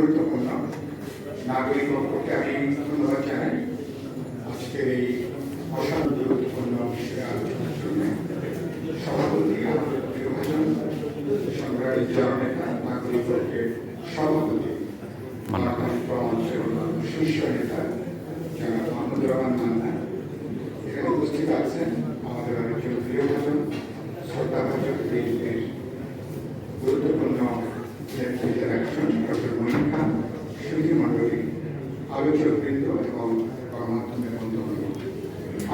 গুরুত্বপূর্ণ নাগরিক পক্ষকে আমি ধন্যবাদ জানাই আজকের এই অসাধারণ গুরুত্বপূর্ণ বিষয়ে আলোচনার জন্য সভাপতি আমাদের সংগ্রামী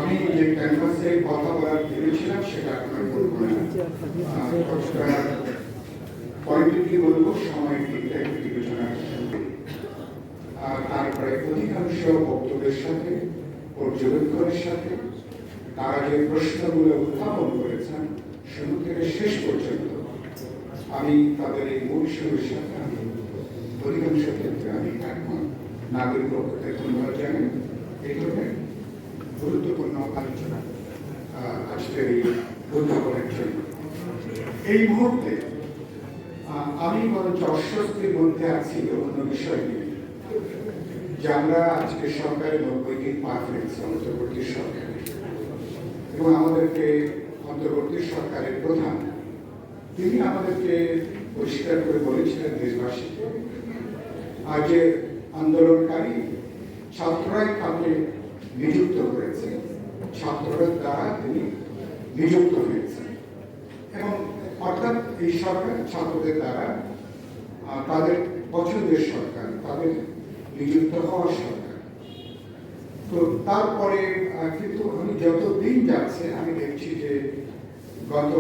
আমি যে ক্যানভাসে কথা বলার ভেবেছিলাম, সেটা আপনার বলব না। কতটা পয়েন্টলি বলব, সময় দিকটা একটু বিবেচনা। আর তারপরে অধিকাংশ বক্তব্যের সাথে, পর্যবেক্ষণের সাথে, তারা যে প্রশ্নগুলো উত্থাপন করেছেন, শুরু থেকে শেষ পর্যন্ত, আমি তাদের এই মূল সুরের সাথে আমি, অধিকাংশ ক্ষেত্রে আমি একমত। নাগরিক পক্ষকে ধন্যবাদ জানাই। এই ধরনের গুরুত্বপূর্ণ আলোচনা আজকের এই উদ্ভাবনের জন্য। এই মুহূর্তে আমি বরঞ্চ অস্বস্তির মধ্যে আছি অন্য বিষয় নিয়ে যে আমরা আজকে সরকারের নব্বই দিন পার হয়েছে অন্তর্বর্তী সরকার। এবং আমাদেরকে অন্তর্বর্তী সরকারের প্রধান, তিনি আমাদেরকে পরিষ্কার করে বলেছিলেন দেশবাসীকে যে আন্দোলনকারী ছাত্ররাই তাকে নিযুক্ত করেছে ছাত্রদের দ্বারা তিনি নিযুক্ত হয়েছেন এবং অর্থাৎ এই সরকার ছাত্রদের দ্বারা তাদের পছন্দের সরকার, তাদের নিযুক্ত হওয়ার সরকার। তো তারপরে কিন্তু আমি যত দিন যাচ্ছে, আমি দেখছি যে গত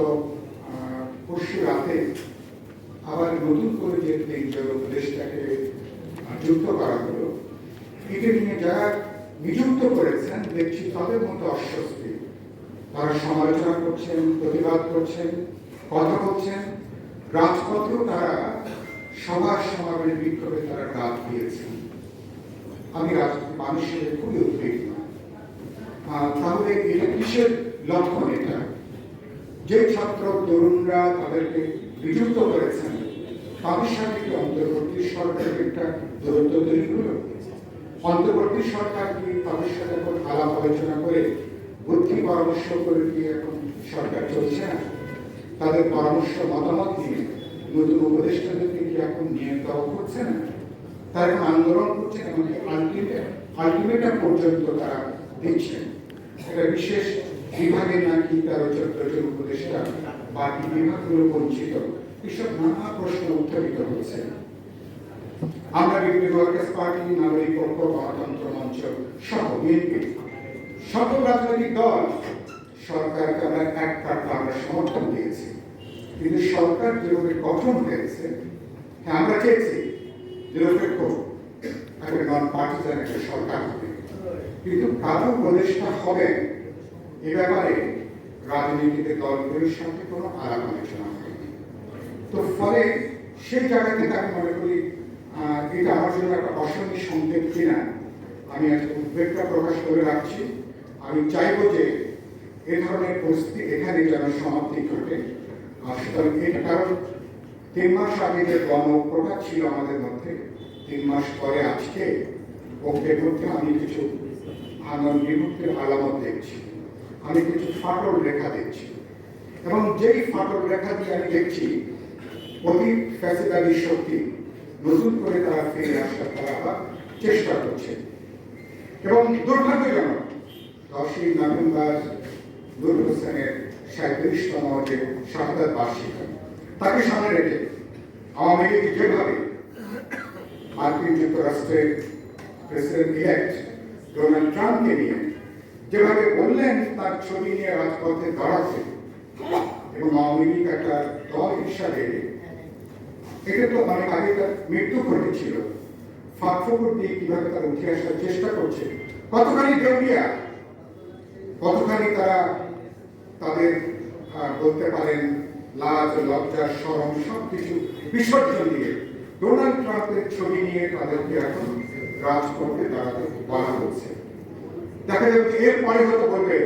পরশু রাতে আবার নতুন করে যে তিনজন উপদেশটাকে যুক্ত করা হলো, একে নিয়ে যারা নিযুক্ত করেছেন দেখছি তাদের মধ্যে অস্বস্তি। তারা সমালোচনা করছেন, প্রতিবাদ করছেন, কথা বলছেন। রাজপথেও তারা সভা সমাবেশ বিক্ষোভে তারা ডাক দিয়েছেন। আমি মানুষের খুবই উদ্বিগ্ন। তাহলে এটা কিসের লক্ষণ এটা? যে ছাত্র তরুণরা তাদেরকে বিযুক্ত করেছেন, তাদের সাথে অন্তর্বর্তী সরকারের একটা দূরত্ব তৈরি হলো? অন্তর্বর্তী সরকার কি তাদের সাথে এখন আলাপ আলোচনা করে বুদ্ধি পরামর্শ করে কি এখন সরকার চলছে না? তাদের পরামর্শ, মতামত নিয়ে নতুন উপদেষ্টাদেরকে কি এখন নিয়ে দেওয়া করছে না? তারা আন্দোলন করছে এমনকি আলটিমেট আলটিমেটাম পর্যন্ত তারা দিচ্ছেন একটা বিশেষ বিভাগে নাকি তেরো, চোদ্দ জন উপদেষ্টা বাকি বিভাগগুলো বঞ্চিত। এসব নানা প্রশ্ন উত্থাপিত হচ্ছে। আমরা বিভিন্ন ওয়ার্কার্স পার্টি, নাগরিক পক্ষ, গণতন্ত্র মঞ্চ সহ বিএনপি। সকল রাজনৈতিক দল সরকারকে আমরা এক কাটটা আমরা সমর্থন দিয়েছি। কিন্তু সরকার যেভাবে গঠন হয়েছে হ্যাঁ আমরা চেয়েছি নিরপেক্ষ একটা নন পার্টিজান একটা সরকার হবে। কিন্তু কারও উপদেষ্টা হবেন এ ব্যাপারে রাজনীতিতে দলগুলির সাথে কোনো আলাপ আলোচনা হয়নি। তো ফলে সেই জায়গা থেকে আমি মনে করি এটা আমার জন্য একটা অসঙ্গী সংকেত কিনা আমি আজকে উদ্বেগটা প্রকাশ করে রাখছি। আমি চাইব যে এ ধরনের পরিস্থিতি এখানে যেন সমাপ্তি ঘটে। আর সুতরাং এটা কারণ, তিন মাস আগে যে গণপ্রকাশ ছিল আমাদের মধ্যে, তিন মাস পরে আজকে ওকে মধ্যে আমি কিছু আনন্দ বিভক্তির আলামত দেখছি। আমি কিছু ফাটল রেখা দেখছি। এবং যেই ফাটল রেখা দিয়ে আমি দেখছি, অতি ফ্যাসিবাদী শক্তি নতুন করে তারা ফিরে আসার তারা চেষ্টা করছে। এবং দুর্ভাগ্যজনক, দশই নভেম্বর নুর হোসেনের সাঁত্রিশতম যে শাহাদাত বার্ষিকী, তাকে সামনে রেখে আওয়ামী লীগ যেভাবে মার্কিন যুক্তরাষ্ট্রের প্রেসিডেন্ট ইলেক্ট ডোনাল্ড ট্রাম্পকে নিয়ে যেভাবে বললেন, তার ছবি নিয়ে রাজপথে দাঁড়াচ্ছে এবং আওয়ামী লীগ একটা দল হিসাবে অনেক আগে তার মৃত্যু ঘটেছিল। দিয়ে কীভাবে তারা উঠে আসার চেষ্টা করছে। কতখানি কতখানি তারা তাদের বলতে পারেন, লাজ, লজ্জা সরম সব কিছু বিসর্জন দিয়ে ডোনাল্ড ট্রাম্পের ছবি নিয়ে তাদেরকে এখন রাজপথে দাঁড়াতে বলা হচ্ছে। দেখা যাবে এরপরে হয়তো বলবে,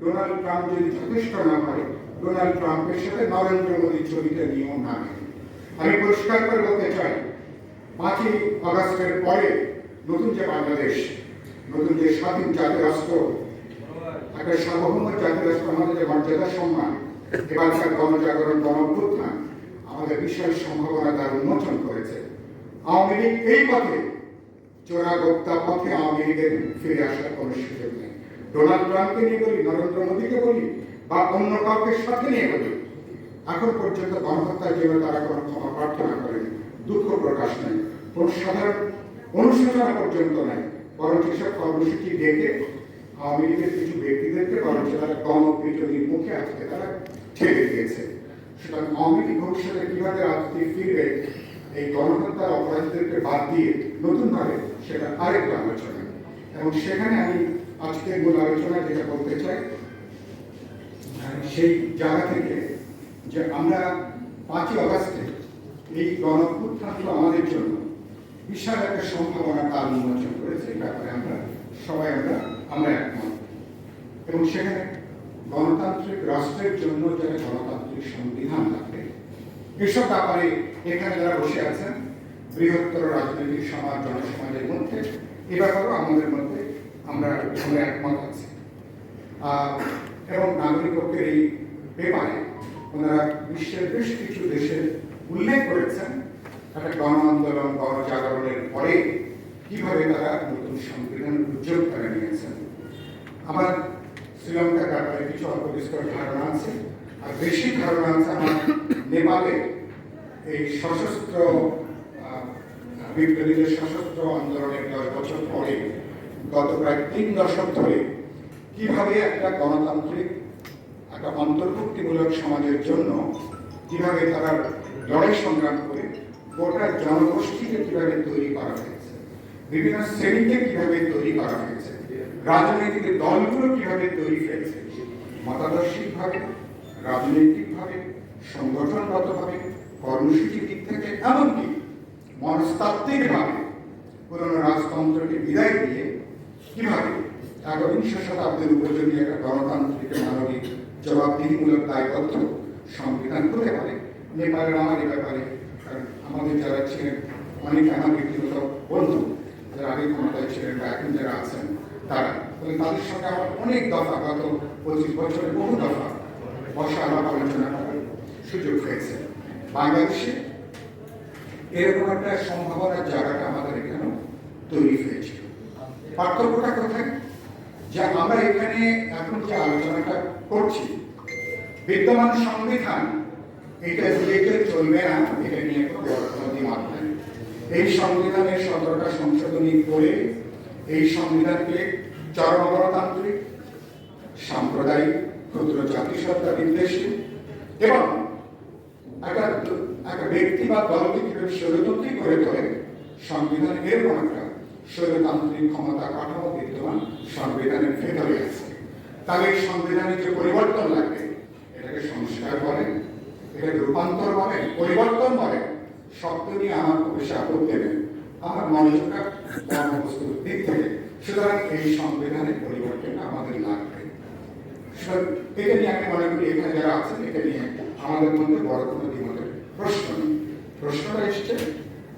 ডোনাল্ড ট্রাম্প যদি যথেষ্ট না হয় ডোনাল্ড ট্রাম্পের সাথে নরেন্দ্র মোদীর ছবিটা নিয়েও না। আমি পরিষ্কার করে বলতে চাই, পাঁচই আগস্টের পরে নতুন যে বাংলাদেশ, নতুন যে স্বাধীন জাতীয় রাষ্ট্র একটা সার্বভৌম জাতীয় রাষ্ট্র আমাদের যে মর্যাদা, সম্মান, এবারকার গণজাগরণ, গণঅভ্যুত্থান, আমাদের বিশাল সম্ভাবনা তার উন্মোচন করেছে। আওয়ামী লীগ এই পথে চোরা গোপ্তা পথে আওয়ামী লীগের ফিরে আসার কোনো সুযোগ নেই। ডোনাল্ড ট্রাম্পকে নিয়ে বলি, নরেন্দ্র মোদীকে বলি, বা অন্য কাউকে সাথে নিয়ে বলি এখন পর্যন্ত গণহত্যার জন্য তারা কোনো ক্ষমা প্রার্থনা করেনি, দুঃখ প্রকাশ নেই, কোন সাধারণ অনুশোচনা পর্যন্ত নাই। বরং সেসব কর্মসূচি ডেকে আওয়ামী লীগের কিছু ব্যক্তিদেরকে বরং তারা গণপিটনির মুখে আজকে তারা ছেড়ে দিয়েছে। সুতরাং আওয়ামী লীগ ভবিষ্যতে কীভাবে রাজনীতি ফিরবে এই গণহত্যার অপরাধীদেরকে বাদ দিয়ে নতুনভাবে সেটা আরেকটা আলোচনা। এবং সেখানে আমি আজকের মূল আলোচনা যেটা বলতে চাই, সেই জায়গা থেকে যে আমরা পাঁচই অগাস্টে এই গণপুত্থানগুলো আমাদের জন্য। বিশাল একটা সম্ভাবনা তার উন্মোচন করেছে, এই ব্যাপারে আমরা সবাই আমরা আমরা একমত। এবং সেখানে গণতান্ত্রিক রাষ্ট্রের জন্য যারা গণতান্ত্রিক সংবিধান লাগবে এসব ব্যাপারে এখানে যারা বসে আছেন, বৃহত্তর রাজনৈতিক সমাজ, জনসমাজের মধ্যে, এ ব্যাপারেও আমাদের মধ্যে আমরা একমত আছি। এবং নাগরিক পক্ষের এই পেপারে ওনারা বিশ্বের বেশ কিছু দেশের উল্লেখ করেছেন একটা গণ আন্দোলন গণজাগরণের পরে কীভাবে তারা নতুন সংবিধান উদ্যোগ করে নিয়েছেন। আমার শ্রীলঙ্কা ব্যাপারে কিছু অল্প বিস্তর ধারণা আছে, আর বেশি ধারণা আছে আমার নেপালে এই সশস্ত্র বিপ্লবীদের সশস্ত্র আন্দোলনের দশ বছর পরে গত প্রায় তিন দশক ধরে কীভাবে একটা গণতান্ত্রিক একটা অন্তর্ভুক্তিমূলক সমাজের জন্য কীভাবে তারা লড়াই সংগ্রাম করে, গোটা জনগোষ্ঠীকে কীভাবে তৈরি করা হয়েছে, বিভিন্ন শ্রেণীকে কীভাবে তৈরি করা হয়েছে, রাজনৈতিক দলগুলো কীভাবে তৈরি হয়েছে, মতাদর্শিকভাবে, রাজনৈতিকভাবে, সংগঠনগতভাবে, কর্মসূচির দিক থেকে, এমনকি মনস্তাত্ত্বিকভাবে পুরনো রাজতন্ত্রকে বিদায় দিয়ে কীভাবে একবিংশ শতাব্দীর উপযোগী একটা গণতান্ত্রিক মানবিক জবাবদিহিমূলক দায়বদ্ধ সংবিধান হতে পারে নেপালের আমার এ ব্যাপারে, কারণ আমাদের যারা ছিলেন, অনেক আমার ব্যক্তিগত বন্ধু যারা আগে ক্ষমতায় ছিলেন বা এখন যারা আছেন, তারা তাদের সঙ্গে আমার অনেক দফা, গত পঁচিশ বছরে বহু দফা বসা আলাপ আলোচনা করার সুযোগ হয়েছে বাংলাদেশে। এরকম একটা সম্ভাবনার জায়গাটা আমাদের এখানেও তৈরি হয়েছিল। পার্থক্যটা কোথায়? যে আমরা এখানে এখন যে আলোচনাটা করছি। বিদ্যমান সংবিধান, এটা দিয়ে চলবে না, এটা নিয়ে কোনো বড় কোনো এই সংবিধানের সতেরোটা সংশোধনী করে এই সংবিধানকে চরম গণতান্ত্রিক, সাম্প্রদায়িক, ক্ষুদ্র জাতিসত্তা বিদ্বেষী এবং একটা একটা ব্যক্তি বা দলকে কীভাবে স্বৈরতন্ত্রী করে তোলে সংবিধান এরকম একটা স্বৈরতান্ত্রিক ক্ষমতা কাঠামো বিদ্যমান সংবিধানের ভেতরে আছে। তাহলে এই সংবিধানের যে পরিবর্তন লাগবে এটাকে সংস্কার বলেন এটাকে রূপান্তর বলেন পরিবর্তন বলেন শব্দ নিয়ে আমার বেশি নেই আমার মনোযোগটা দিক থেকে। সুতরাং এই সংবিধানের পরিবর্তনটা আমাদের লাগবে। এটা নিয়ে আমি মনে করি, এখানে যারা আছেন, এটা নিয়ে আমাদের মধ্যে বড় কোনো প্রশ্ন নেই। প্রশ্নটা এসছে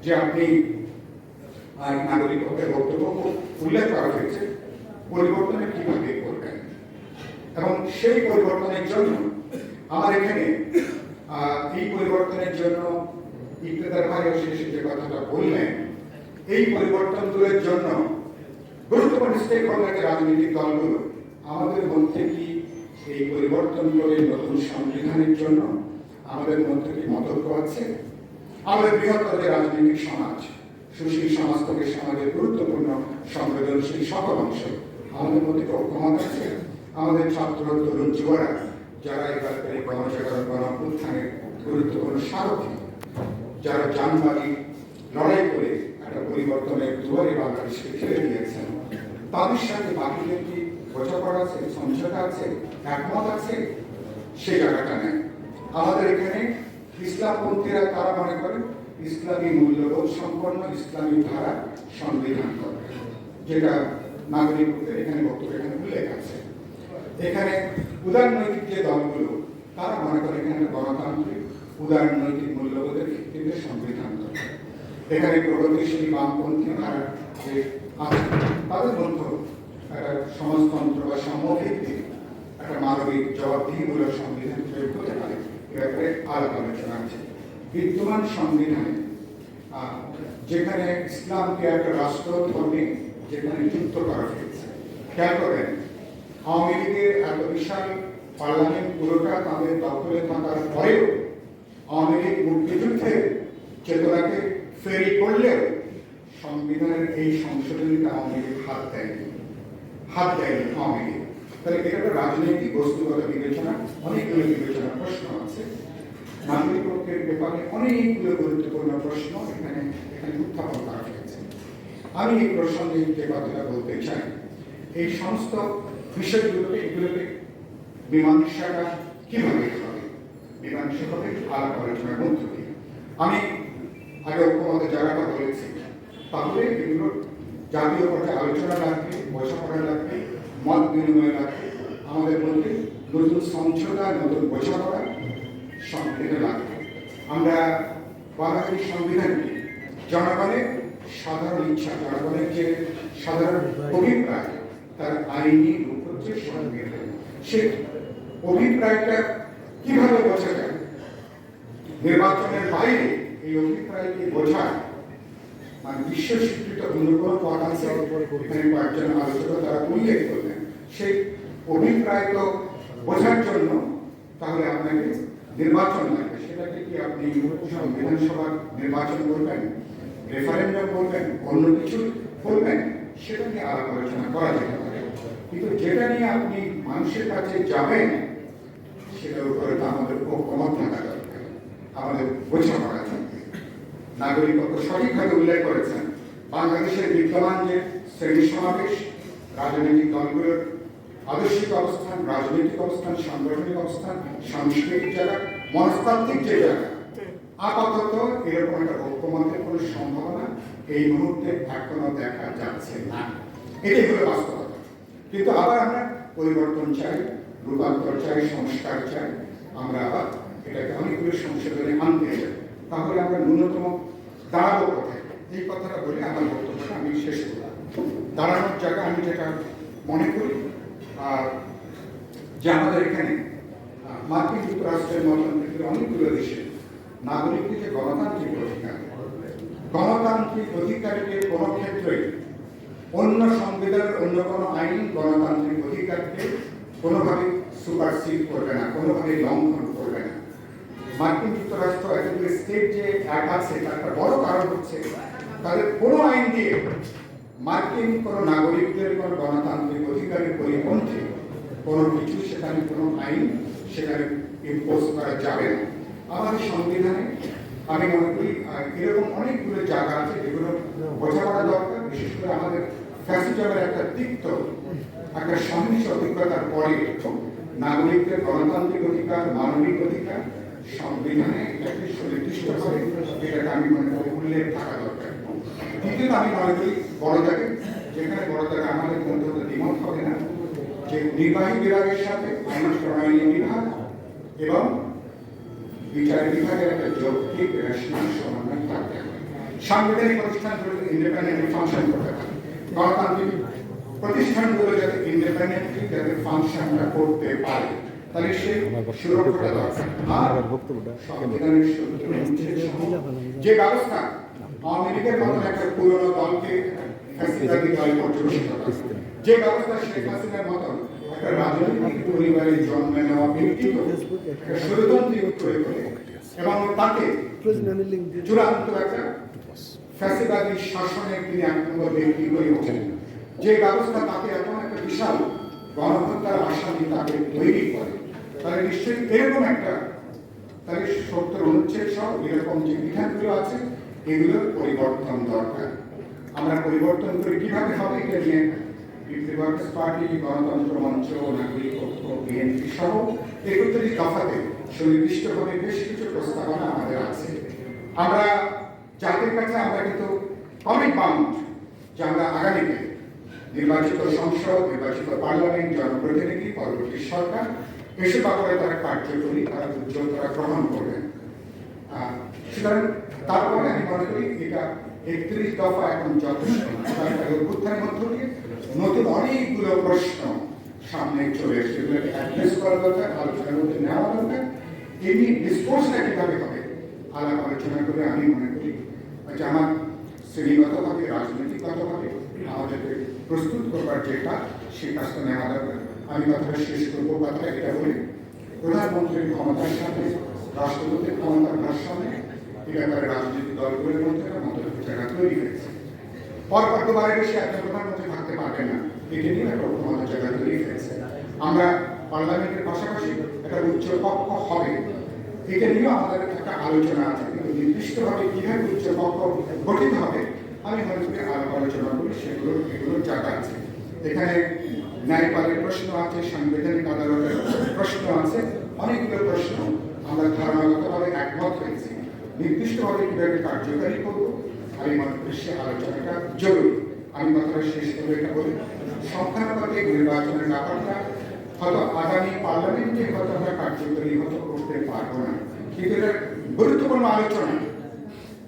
যে আপনি নাগরিক হকের বক্তব্য উল্লেখ করা হয়েছে, পরিবর্তনে কীভাবে এবং সেই পরিবর্তনের জন্য আমার এখানে এই পরিবর্তনের জন্য ইফতেদার ভাইও শেষে যে কথাটা বললেন, এই পরিবর্তনগুলোর জন্য গুরুত্বপূর্ণ স্টেক হোল্ডার রাজনৈতিক দলগুলো আমাদের মধ্যে কি এই পরিবর্তন করে নতুন সংবিধানের জন্য আমাদের মধ্যে কি মতৈক্য আছে? আমাদের বৃহত্তর রাজনৈতিক সমাজ, সুশীল সমাজ থেকে সমাজের গুরুত্বপূর্ণ, সংবেদনশীল সকল অংশ আমাদের মধ্যে ঐক্যমত আছে? আমাদের ছাত্র তরুণ যুবরা যারা এবার এই গণজাগরণ গণ উত্থানের গুরুত্বপূর্ণ সারথী যারা জানবাদী লড়াই করে একটা পরিবর্তনের দুয়ারে বাংলাদেশকে ঠেলে দিয়েছেন। তাদের সাথে বাকিদের কি বোঝাপড়া আছে, সমঝোতা আছে, একমত আছে? সে জায়গাটা নেই। আমাদের এখানে ইসলামপন্থীরা তারা মনে করে? ইসলামী মূল্যবোধ সম্পন্ন ইসলামী ধারা সংবিধান করবে যেটা নাগরিকদের এখানে বক্তব্য এখানে উল্লেখ আছে। এখানে উদারনৈতিক যে দলগুলো, তারা মনে করে এখানে গণতান্ত্রিক উদারনৈতিক মূল্যবোধের ভিত্তিতে সংবিধান এখানে প্রগতিশীল বামপন্থী তারা যে আছে, তাদের মধ্যে একটা সমাজতন্ত্র বা সাম্যভিত্তিক একটা মানবিক জবাবদিহিমূলক সংবিধান প্রয়োগ হতে পারে। এ ব্যাপারে আলাপ আলোচনা আছে। বিদ্যমান সংবিধানে যেখানে ইসলামকে একটা রাষ্ট্র ধর্মে যেখানে যুক্ত করা হয়েছে, খেয়াল করেন আওয়ামী লীগের এত বিশাল পার্লামেন্ট পুরোটা তাদের দখলে থাকার পরেও আওয়ামী লীগ মুক্তিযুদ্ধের চেতনাকে ফেরি করলেও সংবিধানের এই সংশোধনীতে আওয়ামী লীগ হাত দেয়নি। হাত দেয়নি আওয়ামী লীগ। তাহলে এটা একটা রাজনৈতিক বস্তুগত বিবেচনা, অনেকগুলো বিবেচনা প্রশ্ন আছে। নাগরিক পক্ষের ব্যাপারে অনেকগুলো গুরুত্বপূর্ণ প্রশ্ন এখানে এখানে উত্থাপন করা হয়েছে। আমি এই প্রসঙ্গে যে কথাটা বলতে চাই, এই সমস্ত বিষয়গুলোকে, এগুলোকে মীমাংসাটা কীভাবে হবে? মীমাংসা হবে আলাপ আলোচনার মধ্য দিয়ে আমি আগে ঐক্যমতের জায়গাটা বলেছি। তাহলে এগুলো জাতীয় পর্যায়ে আলোচনা লাগবে বোঝাপড়া লাগবে, মত বিনিময় লাগবে। আমাদের মধ্যে নতুন সমঝোতা, নতুন বোঝাপড়া সংবিধান লাগবে। আমরা বাঙালি সংবিধানকে, জনগণের সাধারণ ইচ্ছা, জনগণের যে সাধারণ অভিপ্রায়, তার আইনি রূপ হচ্ছে সংবিধান সে অভিপ্রায়টা কীভাবে বোঝা যায়? নির্বাচনের বাইরে এই অভিপ্রায়কে বোঝা মানে বিশ্ব স্বীকৃত পথ আছে এখানে কয়েকজন আলোচক তারা উল্লেখ করলেন। সেই অভিপ্রায় তো বোঝার জন্য তাহলে আপনাকে নির্বাচন লাগবে। সেটাকে কি আপনি বিধানসভা নির্বাচন করবেন রেফারেন্ডাম করবেন অন্য কিছু করবেন সেটা নিয়ে আলোচনা করা যেতে পারে। কিন্তু যেটা নিয়ে আপনি মানুষের কাছে যাবেন, সেটার উপরে তো আমাদের ঐক্যমত থাকা দরকার। আমাদের বোঝাপড়া থাকবে নাগরিকত্ব সঠিকভাবে উল্লেখ করেছেন, বাংলাদেশের বিদ্যমান যে শ্রেণি সমাবেশ, রাজনৈতিক দলগুলোর আদর্শিক অবস্থান, রাজনৈতিক অবস্থান, সাংগঠনিক অবস্থান, সাংস্কৃতিক জায়গা, মনস্তাত্ত্বিক যে জায়গা, আপাতত এরকম একটা ঐক্যমতের কোনো সম্ভাবনা এই মুহূর্তে এখনও দেখা যাচ্ছে না। এটাই হলো বাস্তবতা। কিন্তু আবার আমরা পরিবর্তন চাই, রূপান্তর চাই, সংস্কার চাই, আমরা আবার এটাকে অনেকগুলো সংশোধনে আনতে চাই। তাহলে আমরা ন্যূনতম দাঁড়াবো কোথায়? এই কথাটা বলে আমার বক্তব্যটা আমি শেষ করলাম। দাঁড়ানোর জায়গা আমি যেটা মনে করি, আর যে আমাদের এখানে মার্কিন যুক্তরাষ্ট্রের মতন অনেকগুলো দেশে নাগরিকদের গণতান্ত্রিক অধিকার, গণতান্ত্রিক অধিকারকে কোনো ক্ষেত্রেই অন্য সংবিধানের অন্য কোনো আইন গণতান্ত্রিক অধিকারকে কোনোভাবে সুপারসিড করবে না, কোনোভাবে লঙ্ঘন করবে না। মার্কিন যুক্তরাষ্ট্র এতগুলো স্টেট যে এক আছে, তার একটা বড় কারণ হচ্ছে তাদের কোনো আইন দিয়ে মার্কিন কোনো নাগরিকদের কোনো গণতান্ত্রিক অধিকারের পরিপন্থী কোনো কিছু সেখানে, কোনো আইন সেখানে ইম্পোজ করা যাবে না। আমাদের সংবিধানে আমি মনে করি এরকম অনেকগুলো জায়গা আছে যেগুলো বোঝাপড়া দরকার, বিশেষ করে আমাদের ফ্যাসিজমের একটা তিক্ত একটা সহিংস অভিজ্ঞতার পরে নাগরিকদের গণতান্ত্রিক অধিকার, মানবিক অধিকার, সংবিধানে এটাকে সুনির্দিষ্ট করে এটাকে আমি মনে করি উল্লেখ থাকা দরকার। দ্বিতীয়ত আমি মনে করি বড় জায়গায় যেখানে বড় জায়গায় আমাদের মধ্যে দ্বিমত হবে না, যে নির্বাহী বিভাগের সাথে বিভাগ এবং বিচার বিভাগের একটা যৌক্তিক সমন্বয় থাকতে হবে। সাংবিধানিক প্রতিষ্ঠানগুলো ইন্ডিপেন্ডেন্টলি ফাংশন করতে হবে। গণতান্ত্রিক প্রতিষ্ঠানগুলো যাতে ইন্ডিপেন্ডেন্টলি যাতে ফাংশনটা করতে পারে তাহলে সুরক্ষাটা দরকার। আর সংবিধানের যে ব্যবস্থা আওয়ামী লীগের মতন একটা পুরনো দলকে ফ্যাসিবাদী দল পর্যবেসিত করে। যে ব্যবস্থা শেখ হাসিনার মতন একটা রাজনৈতিক পরিবারে জন্মে নেওয়া ষড়যন্ত্রী করে করে এবং তাকে চূড়ান্ত একটা ফ্যাসিবাদী শাসনের তিনি এক নম্বর ব্যক্তি হয়ে ওঠেন। যে ব্যবস্থা তাকে এখন একটা বিশাল গণহত্যার আসামি তাকে তৈরি করে, তাহলে নিশ্চয়ই এরকম একটা তাহলে সত্তর অনুচ্ছেদ সহ এরকম যে বিধানগুলো আছে, এগুলোর পরিবর্তন দরকার। আমরা পরিবর্তন করে কীভাবে হবে এটা নিয়ে রিপাবলিক পার্টি গণতন্ত্র মঞ্চ, নাগরিক ঐক্য বিএনপি সহ একত্রিশ দফাতে সুনির্দিষ্টভাবে বেশ কিছু প্রস্তাবনা আমাদের আছে। আমরা জাতির কাছে আমরা কিন্তু কমিট বাউন্ড যে আমরা আগামীতে নির্বাচিত সংসদ, নির্বাচিত পার্লামেন্ট, জনপ্রতিনিধি, পরবর্তী সরকার, এসব ব্যাপারে তারা কার্যকরী, তারা উদ্যোগ তারা গ্রহণ করবেন সুতরাং তারপরে আমি মনে করি এটা একত্রিশ দফা এখন যথেষ্ট। অভ্যুত্থানের মধ্য দিয়ে নতুন অনেকগুলো প্রশ্ন সামনে চলে এসেছে। এগুলোকে করা আলোচনার মধ্যে নেওয়া দরকার। এমনি ডিসপোজটা কীভাবে হবে? আলাপ আলোচনা করে আমি মনে যে আমার শ্রেণীগতভাবে, রাজনৈতিকগতভাবে আমাদেরকে প্রস্তুত করবার যে কাজ সেই কাজটা নেওয়া দরকার। আমি কথাটা শেষ করব, কথাটা এটা বলি, প্রধানমন্ত্রীর ক্ষমতার সাথে রাষ্ট্রপতির ক্ষমতার ভারসাম্যে এ ব্যাপারে রাজনৈতিক দলগুলোর মধ্যে একটা জায়গা তৈরি হয়েছে। পরপর দুবারের বেশি একজন প্রধানমন্ত্রী থাকতে পারবেন না, এটা নিয়ে একটা ঐক্যমতের জায়গা তৈরি হয়েছে। আমরা পার্লামেন্টের পাশাপাশি একটা উচ্চ কক্ষ হবে এটা নিয়েও আমাদের একটা আলোচনা আছে। কিন্তু নির্দিষ্টভাবে কীভাবে উচ্চ কক্ষ গঠিত হবে, আমি করি আলাপ আলোচনা করি সেগুলো এগুলোর জায়গা আছে। এখানে ন্যায়পালের প্রশ্ন আছে, সাংবিধানিক আদালতের প্রশ্ন আছে, অনেকগুলো প্রশ্ন আমরা ধারণাগতভাবে একমত হয়েছি। নির্দিষ্টভাবে কীভাবে কার্যকারী করব, আমি মনে করি সে আলোচনাটা জরুরি। আমি কথাটা শেষ করে এটা বলি। সংখ্যানুপাতিক নির্বাচনের ব্যাপারটা হয়তো আগামী পার্লামেন্টে হয়তো আমরা কার্যকরী হয়তো করতে পারব না। কিন্তু এটা গুরুত্বপূর্ণ আলোচনা।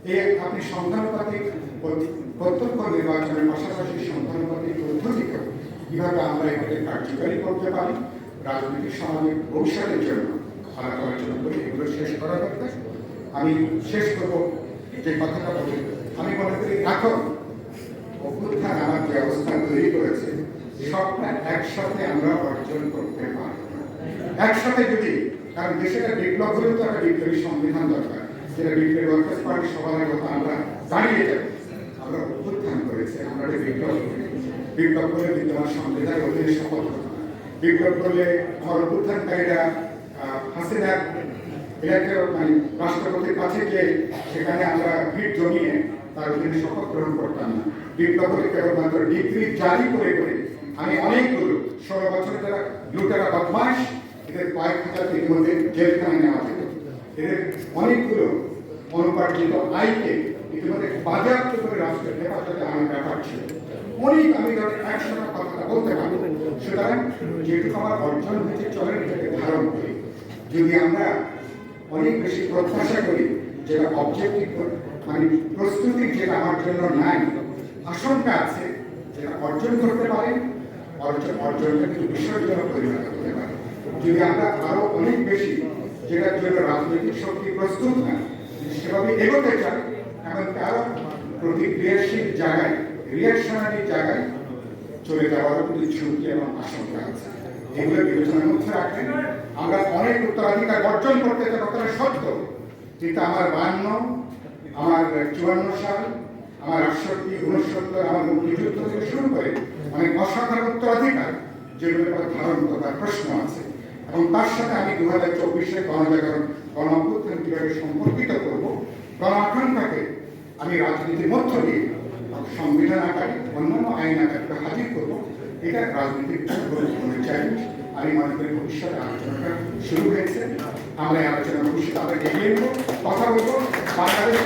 এই আপনি সংখ্যানুপাতিক প্র- প্রত্যক্ষ নির্বাচনের পাশাপাশি সংখ্যানুপাতিক পদ্ধতিকে কীভাবে আমরা এটাকে কার্যকারী করতে পারি, রাজনৈতিক সামাজিক ভবিষ্যতের জন্য আলাপ আলোচনা করে এগুলো শেষ করা দরকার। আমি শেষ করব যে কথাটা বলি। আমি মনে করি এখন অভ্যুত্থান আমার যে অবস্থা তৈরি করেছে সবটা একসাথে আমরা অর্জন করতে পারব। একসাথে যদি, কারণ দেশে একটা বিপ্লব হলে তো একটা বিপ্লবী সংবিধান দরকার। যেটা বিপ্লবী ওয়ার্কার্স পার্টি সবার কথা আমরা দাঁড়িয়ে যাব। আমরা অভ্যুত্থান করেছি, আমরা একটা বিপ্লব বিপ্লব করে বিদ্যমান সংবিধান অধীনে শপথ বিপ্লব করলে আমার অভ্যুত্থানকারীরা হাসিনার ইলেক্টেড মানে রাষ্ট্রপতির কাছে যে সেখানে আমরা ভিড় জমিয়ে তার অধীনে শপথ গ্রহণ করতাম না। বিপ্লব হলে কেবলমাত্র ডিগ্রি জারি করে করে আমি অনেকগুলো ষোলো বছরে যারা লুটেরা বদমাস এদের কয়েক হাজার ইতিমধ্যে জেলখানায় নেওয়া যেত এদের অনেকগুলো অনুপার্জিত আয়কে ইতিমধ্যে বাজেয়াপ্ত করে রাষ্ট্রের হেফাজতে আনার ব্যাপার ছিল। অনেক আমি ধরেন একশোটা কথাটা বলতে পারব সুতরাং যেটুকু আমার অর্জন হয়েছে চলেন এটাকে ধারণ করি। যদি আমরা অনেক বেশি প্রত্যাশা করি যেটা অবজেক্টিভ মানে প্রস্তুতি যেটা আমার জন্য নাই, আশঙ্কা আছে যেটা অর্জন করতে পারে। অর্জন অর্জনটা কিন্তু বিসর্জনক পরিণত হতে পারে। যদি আমরা আরও অনেক বেশি যেটার জন্য রাজনৈতিক শক্তি প্রস্তুত না সেভাবে এগোতে চাই এখন তারা প্রতিক্রিয়াশীল জায়গায় রিয়াকশনারি জায়গায় চলে যাওয়ার কিন্তু ঝুঁকি এবং আশঙ্কা আছে। এগুলো বিবেচনার মধ্যে রাখেন আমরা অনেক উত্তরাধিকার অর্জন করতে চাই কথাটা সত্য। কিন্তু আমার বান্ন, আমার চুয়ান্ন সাল আমার আটষট্টি উনসত্তর আমার মুক্তিযুদ্ধ থেকে শুরু করে অনেক অসাধারণ উত্তরাধিকার যেগুলোর উপর ধারণ প্রশ্ন আছে। এবং তার সাথে আমি দু হাজার চব্বিশে গণজাগরণ গণ কীভাবে সম্পর্কিত করব গণ আকাঙ্ক্ষাকে আমি রাজনীতির মধ্য দিয়ে সংবিধান আকারে, অন্যান্য আইন আকারে হাজির করব, এটা রাজনীতির গুরুত্বপূর্ণ চ্যালেঞ্জ আমি মনে করি ভবিষ্যতে আলোচনাটা শুরু হয়েছে। আমরা এই আলোচনা ভবিষ্যতে আমরা এগিয়ে নেব। কথা বলব। বাংলাদেশ।